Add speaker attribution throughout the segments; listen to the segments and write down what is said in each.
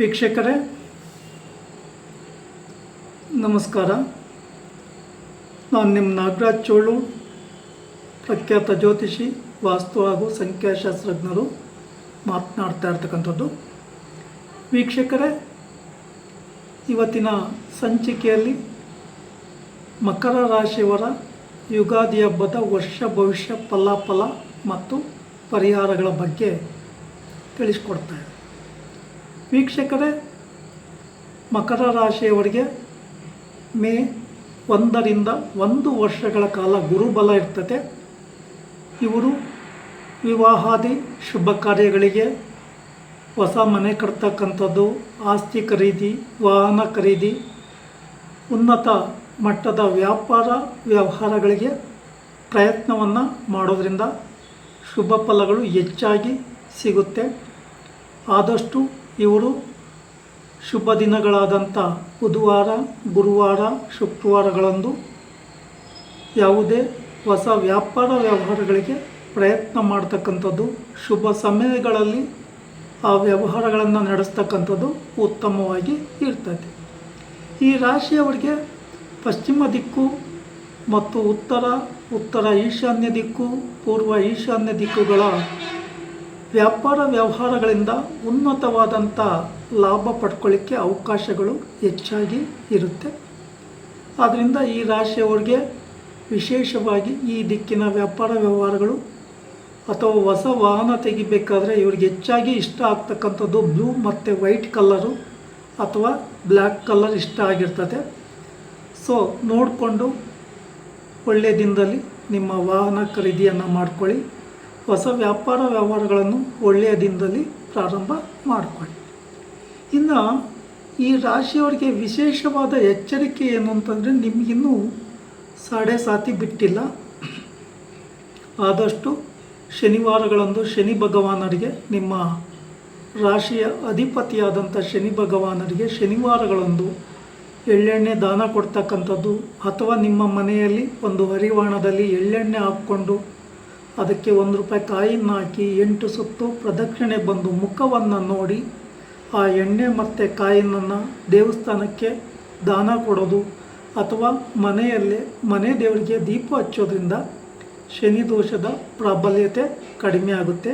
Speaker 1: ವೀಕ್ಷಕರೇ, ನಮಸ್ಕಾರ. ನಾನು ನಿಮ್ಮ ನಾಗರಾಜ್ ಚೋಳು, ಪ್ರಖ್ಯಾತ ಜ್ಯೋತಿಷಿ, ವಾಸ್ತು ಹಾಗೂ ಸಂಖ್ಯಾಶಾಸ್ತ್ರಜ್ಞರು. ಮಾತನಾಡ್ತಾ ಇರ್ತಕ್ಕಂಥದ್ದು. ವೀಕ್ಷಕರೇ, ಇವತ್ತಿನ ಸಂಚಿಕೆಯಲ್ಲಿ ಮಕರ ರಾಶಿಯವರ ಯುಗಾದಿ ಹಬ್ಬದ ವರ್ಷ, ಭವಿಷ್ಯ, ಫಲಾಫಲ ಮತ್ತು ಪರಿಹಾರಗಳ ಬಗ್ಗೆ ತಿಳಿಸ್ಕೊಡ್ತಾ ವೀಕ್ಷಕರೇ, ಮಕರ ರಾಶಿಯವರಿಗೆ ಮೇ ಒಂದರಿಂದ ಒಂದು ವರ್ಷಗಳ ಕಾಲ ಗುರುಬಲ ಇರ್ತದೆ. ಇವರು ವಿವಾಹಾದಿ ಶುಭ ಕಾರ್ಯಗಳಿಗೆ ಹೊಸ ಮನೆ ಕಟ್ತಕ್ಕಂಥದ್ದು, ಆಸ್ತಿ ಖರೀದಿ, ವಾಹನ ಖರೀದಿ, ಉನ್ನತ ಮಟ್ಟದ ವ್ಯಾಪಾರ ವ್ಯವಹಾರಗಳಿಗೆ ಪ್ರಯತ್ನವನ್ನು ಮಾಡೋದರಿಂದ ಶುಭ ಫಲಗಳು ಹೆಚ್ಚಾಗಿ ಸಿಗುತ್ತೆ. ಆದಷ್ಟು ಇವರು ಶುಭ ದಿನಗಳಾದಂಥ ಬುಧವಾರ, ಗುರುವಾರ, ಶುಕ್ರವಾರಗಳಂದು ಯಾವುದೇ ಹೊಸ ವ್ಯಾಪಾರ ವ್ಯವಹಾರಗಳಿಗೆ ಪ್ರಯತ್ನ ಮಾಡ್ತಕ್ಕಂಥದ್ದು, ಶುಭ ಸಮಯಗಳಲ್ಲಿ ಆ ವ್ಯವಹಾರಗಳನ್ನು ನಡೆಸ್ತಕ್ಕಂಥದ್ದು ಉತ್ತಮವಾಗಿ ಇರ್ತದೆ. ಈ ರಾಶಿಯವರಿಗೆ ಪಶ್ಚಿಮ ದಿಕ್ಕು ಮತ್ತು ಉತ್ತರ ಉತ್ತರ ಈಶಾನ್ಯ ದಿಕ್ಕು, ಪೂರ್ವ ಈಶಾನ್ಯ ದಿಕ್ಕುಗಳ ವ್ಯಾಪಾರ ವ್ಯವಹಾರಗಳಿಂದ ಉನ್ನತವಾದಂಥ ಲಾಭ ಪಡ್ಕೊಳ್ಳಿಕ್ಕೆ ಅವಕಾಶಗಳು ಹೆಚ್ಚಾಗಿ ಇರುತ್ತೆ. ಆದ್ದರಿಂದ ಈ ರಾಶಿಯವರಿಗೆ ವಿಶೇಷವಾಗಿ ಈ ದಿಕ್ಕಿನ ವ್ಯಾಪಾರ ವ್ಯವಹಾರಗಳು ಅಥವಾ ಹೊಸ ವಾಹನ ತೆಗಿಬೇಕಾದ್ರೆ ಇವ್ರಿಗೆ ಹೆಚ್ಚಾಗಿ ಇಷ್ಟ ಆಗ್ತಕ್ಕಂಥದ್ದು ಬ್ಲೂ ಮತ್ತು ವೈಟ್ ಕಲ್ಲರು ಅಥವಾ ಬ್ಲ್ಯಾಕ್ ಕಲರ್ ಇಷ್ಟ ಆಗಿರ್ತದೆ. ಸೊ, ನೋಡಿಕೊಂಡು ಒಳ್ಳೆಯ ದಿನದಲ್ಲಿ ನಿಮ್ಮ ವಾಹನ ಖರೀದಿಯನ್ನು ಮಾಡ್ಕೊಳ್ಳಿ. ಹೊಸ ವ್ಯಾಪಾರ ವ್ಯವಹಾರಗಳನ್ನು ಒಳ್ಳೆಯ ದಿನದಲ್ಲಿ ಪ್ರಾರಂಭ ಮಾಡಿಕೊಳ್ಳಿ. ಇನ್ನು ಈ ರಾಶಿಯವರಿಗೆ ವಿಶೇಷವಾದ ಎಚ್ಚರಿಕೆ ಏನು ಅಂತಂದರೆ ನಿಮಗಿನ್ನೂ ಸಾಡೆ ಸಾತಿ ಬಿಟ್ಟಿಲ್ಲ. ಆದಷ್ಟು ಶನಿವಾರಗಳಂದು ಶನಿ ಭಗವಾನರಿಗೆ ನಿಮ್ಮ ರಾಶಿಯ ಅಧಿಪತಿಯಾದಂಥ ಶನಿ ಭಗವಾನರಿಗೆ ಶನಿವಾರಗಳಂದು ಎಳ್ಳೆಣ್ಣೆ ದಾನ ಕೊಡ್ತಕ್ಕಂಥದ್ದು ಅಥವಾ ನಿಮ್ಮ ಮನೆಯಲ್ಲಿ ಒಂದು ಹರಿವಾಣದಲ್ಲಿ ಎಳ್ಳೆಣ್ಣೆ ಹಾಕ್ಕೊಂಡು ಅದಕ್ಕೆ ಒಂದು ರೂಪಾಯಿ ಕಾಯಿನ ಹಾಕಿ ಎಂಟು ಸುತ್ತು ಪ್ರದಕ್ಷಿಣೆ ಬಂದು ಮುಖವನ್ನು ನೋಡಿ, ಆ ಎಣ್ಣೆ ಮತ್ತು ಕಾಯಿನನ್ನು ದೇವಸ್ಥಾನಕ್ಕೆ ದಾನ ಕೊಡೋದು ಅಥವಾ ಮನೆಯಲ್ಲೇ, ಮನೆ ದೇವರಿಗೆ ದೀಪ ಹಚ್ಚೋದ್ರಿಂದ ಶನಿ ದೋಷದ ಪ್ರಾಬಲ್ಯತೆ ಕಡಿಮೆ ಆಗುತ್ತೆ.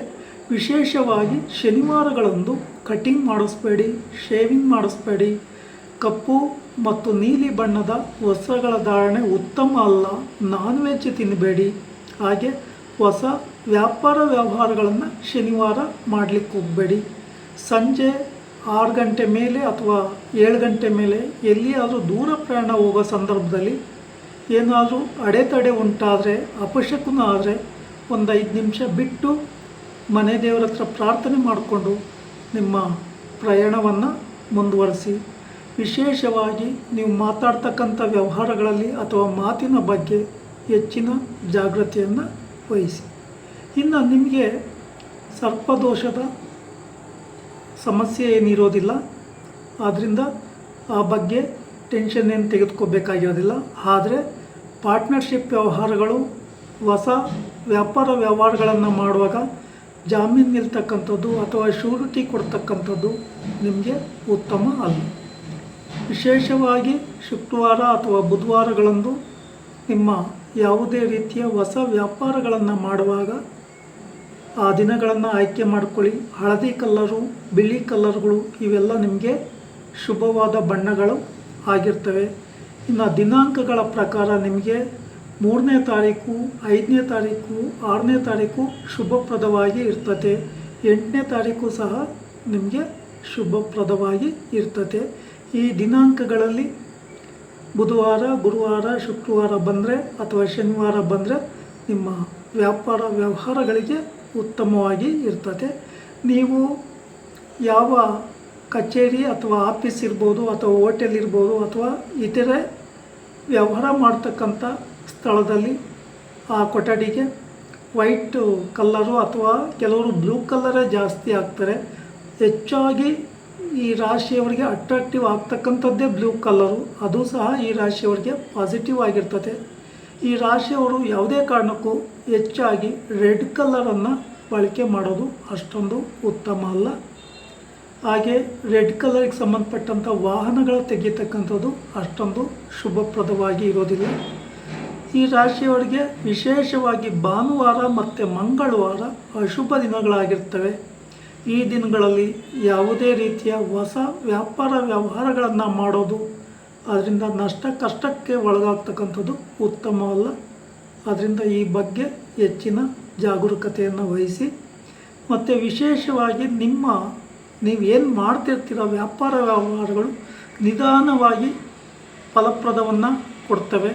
Speaker 1: ವಿಶೇಷವಾಗಿ ಶನಿವಾರಗಳಂದು ಕಟಿಂಗ್ ಮಾಡಿಸ್ಬೇಡಿ, ಶೇವಿಂಗ್ ಮಾಡಿಸ್ಬೇಡಿ. ಕಪ್ಪು ಮತ್ತು ನೀಲಿ ಬಣ್ಣದ ವಸ್ತ್ರಗಳ ಧಾರಣೆ ಉತ್ತಮ ಅಲ್ಲ, ನಾನ್ ವೆಜ್ ತಿನ್ನಬೇಡಿ ಹಾಗೆ ಹೊಸ ವ್ಯಾಪಾರ ವ್ಯವಹಾರಗಳನ್ನು ಶನಿವಾರ ಮಾಡಲಿಕ್ಕೆ ಹೋಗಬೇಡಿ. ಸಂಜೆ ಆರು ಗಂಟೆ ಮೇಲೆ ಅಥವಾ ಏಳು ಗಂಟೆ ಮೇಲೆ ಎಲ್ಲಿಯಾದರೂ ದೂರ ಪ್ರಯಾಣ ಹೋಗೋ ಸಂದರ್ಭದಲ್ಲಿ ಏನಾದರೂ ಅಡೆತಡೆ ಉಂಟಾದರೆ, ಅಪಶಕುನ ಆದರೆ ಒಂದು ಐದು ನಿಮಿಷ ಬಿಟ್ಟು ಮನೆ ದೇವರ ಹತ್ರ ಪ್ರಾರ್ಥನೆ ಮಾಡಿಕೊಂಡು ನಿಮ್ಮ ಪ್ರಯಾಣವನ್ನು ಮುಂದುವರಿಸಿ. ವಿಶೇಷವಾಗಿ ನೀವು ಮಾತಾಡ್ತಕ್ಕಂಥ ವ್ಯವಹಾರಗಳಲ್ಲಿ ಅಥವಾ ಮಾತಿನ ಬಗ್ಗೆ ಹೆಚ್ಚಿನ ಜಾಗೃತಿಯನ್ನು ವಹಿಸಿ ಇನ್ನು ನಿಮಗೆ ಸರ್ಪದೋಷದ ಸಮಸ್ಯೆ ಏನಿರೋದಿಲ್ಲ. ಆದ್ದರಿಂದ ಆ ಬಗ್ಗೆ ಟೆನ್ಷನ್ ಏನು ತೆಗೆದುಕೋಬೇಕಾಗಿರೋದಿಲ್ಲ. ಆದರೆ ಪಾರ್ಟ್ನರ್ಶಿಪ್ ವ್ಯವಹಾರಗಳು, ಹೊಸ ವ್ಯಾಪಾರ ವ್ಯವಹಾರಗಳನ್ನು ಮಾಡುವಾಗ ಜಾಮೀನು ನಿಲ್ತಕ್ಕಂಥದ್ದು ಅಥವಾ ಶೂರಿಟಿ ಕೊಡ್ತಕ್ಕಂಥದ್ದು ನಿಮಗೆ ಉತ್ತಮ ಅಲ್ಲ. ವಿಶೇಷವಾಗಿ ಶುಕ್ರವಾರ ಅಥವಾ ಬುಧವಾರಗಳಂದು ನಿಮ್ಮ ಯಾವುದೇ ರೀತಿಯ ಹೊಸ ವ್ಯಾಪಾರಗಳನ್ನು ಮಾಡುವಾಗ ಆ ದಿನಗಳನ್ನು ಆಯ್ಕೆ ಮಾಡಿಕೊಳ್ಳಿ. ಹಳದಿ ಕಲ್ಲರು ಬಿಳಿ ಕಲ್ಲರ್ಗಳು ಇವೆಲ್ಲ ನಿಮಗೆ ಶುಭವಾದ ಬಣ್ಣಗಳು ಆಗಿರ್ತವೆ. ಇನ್ನು ದಿನಾಂಕಗಳ ಪ್ರಕಾರ ನಿಮಗೆ ಮೂರನೇ ತಾರೀಕು, ಐದನೇ ತಾರೀಕು, ಆರನೇ ತಾರೀಕು ಶುಭಪ್ರದವಾಗಿ ಇರ್ತದೆ ಎಂಟನೇ ತಾರೀಕು ಸಹ ನಿಮಗೆ ಶುಭಪ್ರದವಾಗಿ ಇರ್ತದೆ ಈ ದಿನಾಂಕಗಳಲ್ಲಿ ಬುಧವಾರ, ಗುರುವಾರ, ಶುಕ್ರವಾರ ಬಂದರೆ ಅಥವಾ ಶನಿವಾರ ಬಂದರೆ ನಿಮ್ಮ ವ್ಯಾಪಾರ ವ್ಯವಹಾರಗಳಿಗೆ ಉತ್ತಮವಾಗಿ ಇರ್ತದೆ. ನೀವು ಯಾವ ಕಚೇರಿ ಅಥವಾ ಆಫೀಸ್ ಇರ್ಬೋದು ಅಥವಾ ಹೋಟೆಲ್ ಇರ್ಬೋದು ಅಥವಾ ಇತರೆ ವ್ಯವಹಾರ ಮಾಡ್ತಕ್ಕಂಥ ಸ್ಥಳದಲ್ಲಿ ಆ ಕೊಠಡಿಗೆ ವೈಟ್ ಕಲ್ಲರು ಅಥವಾ ಕೆಲವರು ಬ್ಲೂ ಕಲ್ಲರೇ ಜಾಸ್ತಿ ಆಗ್ತಾರೆ ಹೆಚ್ಚಾಗಿ ಈ ರಾಶಿಯವರಿಗೆ ಅಟ್ರಾಕ್ಟಿವ್ ಆಗ್ತಕ್ಕಂಥದ್ದೇ ಬ್ಲೂ ಕಲರು ಅದು ಸಹ ಈ ರಾಶಿಯವರಿಗೆ ಪಾಸಿಟಿವ್ ಆಗಿರ್ತದೆ. ಈ ರಾಶಿಯವರು ಯಾವುದೇ ಕಾರಣಕ್ಕೂ ಹೆಚ್ಚಾಗಿ ರೆಡ್ ಕಲರನ್ನು ಬಳಕೆ ಮಾಡೋದು ಅಷ್ಟೊಂದು ಉತ್ತಮ ಅಲ್ಲ. ಹಾಗೆ ರೆಡ್ ಕಲರಿಗೆ ಸಂಬಂಧಪಟ್ಟಂಥ ವಾಹನಗಳ ತೆಗೀತಕ್ಕಂಥದ್ದು ಅಷ್ಟೊಂದು ಶುಭಪ್ರದವಾಗಿ ಇರೋದಿಲ್ಲ. ಈ ರಾಶಿಯವರಿಗೆ ವಿಶೇಷವಾಗಿ ಭಾನುವಾರ ಮತ್ತು ಮಂಗಳವಾರ ಅಶುಭ ದಿನಗಳಾಗಿರ್ತವೆ. ಈ ದಿನಗಳಲ್ಲಿ ಯಾವುದೇ ರೀತಿಯ ಹೊಸ ವ್ಯಾಪಾರ ವ್ಯವಹಾರಗಳನ್ನು ಮಾಡೋದು ಅದರಿಂದ ನಷ್ಟ ಕಷ್ಟಕ್ಕೆ ಒಳಗಾಗ್ತಕ್ಕಂಥದ್ದು ಉತ್ತಮವಲ್ಲ. ಅದರಿಂದ ಈ ಬಗ್ಗೆ ಹೆಚ್ಚಿನ ಜಾಗರೂಕತೆಯನ್ನು ವಹಿಸಿ ಮತ್ತು ವಿಶೇಷವಾಗಿ ನಿಮ್ಮ ನೀವು ಏನು ಮಾಡ್ತಿರ್ತೀರ ವ್ಯಾಪಾರ ವ್ಯವಹಾರಗಳು ನಿಧಾನವಾಗಿ ಫಲಪ್ರದವನ್ನು ಕೊಡ್ತವೆ.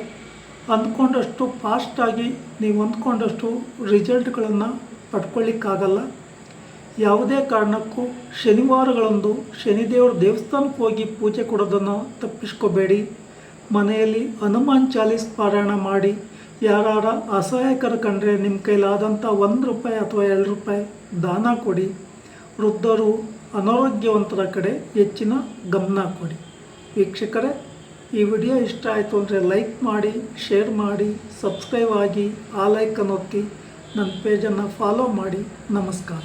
Speaker 1: ಅಂದ್ಕೊಂಡಷ್ಟು ಫಾಸ್ಟಾಗಿ ನೀವು ಅಂದ್ಕೊಂಡಷ್ಟು ರಿಸಲ್ಟ್ಗಳನ್ನು ಪಡ್ಕೊಳ್ಳಿಕ್ಕಾಗಲ್ಲ ಯಾವುದೇ ಕಾರಣಕ್ಕೂ ಶನಿವಾರಗಳಂದು ಶನಿದೇವರ ದೇವಸ್ಥಾನಕ್ಕೆ ಹೋಗಿ ಪೂಜೆ ಕೊಡೋದನ್ನು ತಪ್ಪಿಸ್ಕೋಬೇಡಿ. ಮನೆಯಲ್ಲಿ ಹನುಮಾನ್ ಚಾಲೀಸ್ ಪಾರಾಯಣ ಮಾಡಿ, ಯಾರಾರ ಅಸಹಾಯಕರು ಕಂಡ್ರೆ ನಿಮ್ಮ ಕೈಲಾದಂಥ ಒಂದು ರೂಪಾಯಿ ಅಥವಾ ಎರಡು ರೂಪಾಯಿ ದಾನ ಕೊಡಿ. ವೃದ್ಧರು ಅನಾರೋಗ್ಯವಂತರ ಕಡೆ ಹೆಚ್ಚಿನ ಗಮನ ಕೊಡಿ. ವೀಕ್ಷಕರೇ, ಈ ವಿಡಿಯೋ ಇಷ್ಟ ಆಯಿತು ಅಂದರೆ ಲೈಕ್ ಮಾಡಿ, ಶೇರ್ ಮಾಡಿ, ಸಬ್ಸ್ಕ್ರೈಬ್ ಆಗಿ, ಆ ಲೈಕನ್ನು ಒತ್ತಿ ನನ್ನ ಪೇಜನ್ನು ಫಾಲೋ ಮಾಡಿ. ನಮಸ್ಕಾರ.